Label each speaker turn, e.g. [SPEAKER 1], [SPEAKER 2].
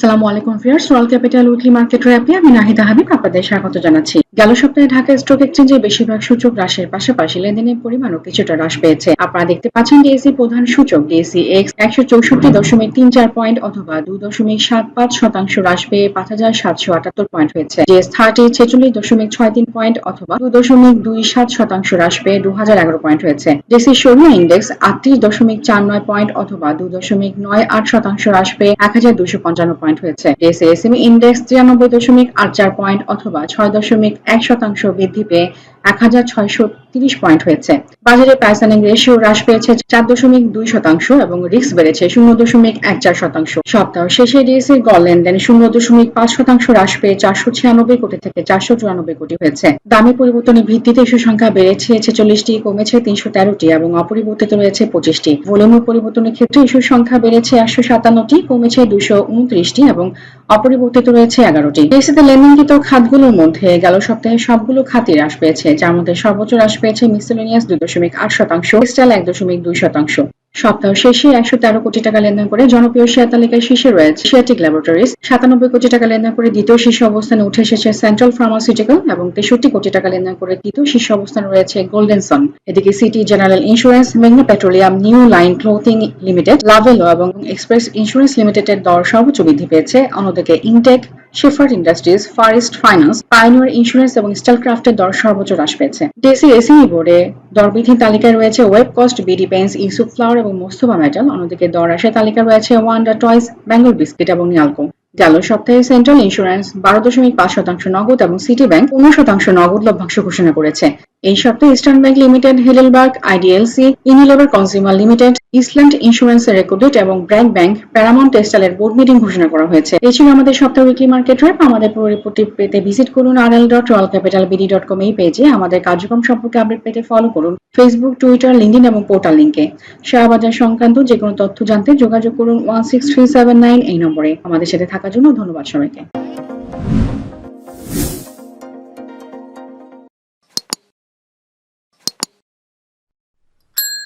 [SPEAKER 1] সালামু আলাইকুম ফিয়ার্স রয়্যাল ক্যাপিটাল উইকলি মার্কেট র্যাপে আমি নাহিদা হাবিব আপনাদের স্বাগত জানাচ্ছি। গেল সপ্তাহে ঢাকা স্টক এক্সচেঞ্জে বেশিরভাগ সূচক হ্রাসের পাশাপাশি লেনদেনের পরিমাণও কিছুটা হ্রাস পেয়েছে। আপনারা দেখতে পাচ্ছেন ডিএসসি প্রধান সূচক ডিএসসি এক্স একশো চৌষট্টি দশমিক তিন চার পয়েন্ট অথবা দুই দশমিক সাত পাঁচ শতাংশ হ্রাস পেয়ে পাঁচ হাজার সাতশো আটাত্তর পয়েন্ট হয়েছে। ডিএস থার্টি ছেচল্লিশ দশমিক ছয় তিন পয়েন্ট অথবা দুই দশমিক দুই সাত শতাংশ হ্রাস পেয়ে দু হাজার এগারো পয়েন্ট হয়েছে। ডিএসসি সরিয়া ইন্ডেক্স আটত্রিশ দশমিক চার নয় পয়েন্ট অথবা দুই দশমিক নয় আট শতাংশ হ্রাস পেয়ে এক হাজার দুশো পঞ্চান্ন পয়েন্ট হয়েছে। ডিএসসি এসএমই ইন্ডেক্স তিরানব্বই দশমিক আট চার পয়েন্ট অথবা ছয় দশমিক এক শতাংশ বৃদ্ধি পেয়ে এক হাজার ছয়শো তিরিশ পয়েন্ট হয়েছে। বাজারে প্রাইস রেশিও হ্রাস পেয়েছে চার দশমিক দুই শতাংশ এবং রিস্ক বেড়েছে শূন্য দশমিক এক চার শতাংশ। সপ্তাহ শেষে ডিএসসি গড় লেনদেন শূন্য দশমিক পাঁচ শতাংশ হ্রাস পেয়ে চারশো ছিয়ানব্বই কোটি থেকে চারশো চুরানব্বই কোটি হয়েছে। দামি পরিবর্তনের ভিত্তিতে ইস্যু সংখ্যা বেড়েছে ছেচল্লিশটি, কমেছে তিনশো তেরোটি এবং অপরিবর্তিত রয়েছে পঁচিশটি। ভলিউমের পরিবর্তনের ক্ষেত্রে ইস্যুর সংখ্যা বেড়েছে একশো সাতান্নটি, কমেছে দুশো উনত্রিশটি। এবং অপরিবর্তিত রয়েছে এগারোটি। দেশে লেনদেনকৃত খাতগুলোর মধ্যে গেল সপ্তাহে সবগুলো খাতই হ্রাস পেয়েছে, যার মধ্যে সর্বোচ্চ হ্রাস পেয়েছে মিসেলেনিয়াস দুই দশমিক আট শতাংশ স্টাইল এক দশমিক দুই শতাংশ। সপ্তাহ শেষে একশো তেরো কোটি টাকা লেনদেন করে জনপ্রিয় শেয়ার তালিকায় শীর্ষে রয়েছে সিয়াটিক ল্যাবরেটরিজ সাতানব্বই কোটি টাকা লেনদেন করে দ্বিতীয় শীর্ষ অবস্থানে উঠে এসেছে সেন্ট্রাল ফার্মাসিউটিক্যাল এবং তেষট্টি কোটি টাকা লেনদেন করে তৃতীয় শীর্ষ অবস্থানে রয়েছে গোল্ডেন সন এদিকে সিটি জেনারেল ইন্স্যুরেন্স মেঘনা petroleum new line clothing limited Lovello এবং এক্সপ্রেস ইন্স্যুরেন্স লিমিটেডের দর সর্বোচ্চ বৃদ্ধি পেয়েছে। অন্যদিকে intech shepherd industries far east finance pioneer insurance এবং স্টাইলক্রাফটের দর সর্বোচ্চ হ্রাস পেয়েছে। ডেসি এসিই বোর্ডে দরবৃদ্ধির তালিকায় রয়েছে web cost, BD pens, Yusuf flour এবং মোস্তফা মেটাল। অন্যদিকে দর হ্রাসের তালিকায় রয়েছে ওয়ান্ডার টয়েস, বেঙ্গল বিস্কিট এবং নিয়ালকো গেল সপ্তাহে সেন্ট্রাল ইন্স্যুরেন্স বারো দশমিক পাঁচ শতাংশ নগদ এবং সিটি ব্যাংক পনেরো শতাংশ নগদ লভ্যাংশ ঘোষণা করেছে। এই সপ্তাহে eastern bank limited Heidelberg IDLC Unilever consumer limited, island insurance এর রেকর্ডেড এবং ব্র্যাক ব্যাংক, প্যারামাউন্ট টেক্সটাইলের বোর্ড মিটিং ঘোষণা করা হয়েছে। এই ছিল আমাদের সপ্তাহ উইকলি মার্কেট র্যাপ আমাদের পুরো রিপোর্টটি পেতে ভিজিট করুন R L dot royal capital BD dot com এই পেজে আমাদের কার্যক্রম সম্পর্কে আপডেট পেতে ফলো করুন ফেসবুক টুইটার লিঙ্কডিন এবং পোর্টাল লিঙ্কে শেয়ার বাজার সংক্রান্ত যে কোনো তথ্য জানতে যোগাযোগ করুন one six three seven nine এই নম্বরে। আমাদের সাথে থাকার জন্য ধন্যবাদ সবাইকে।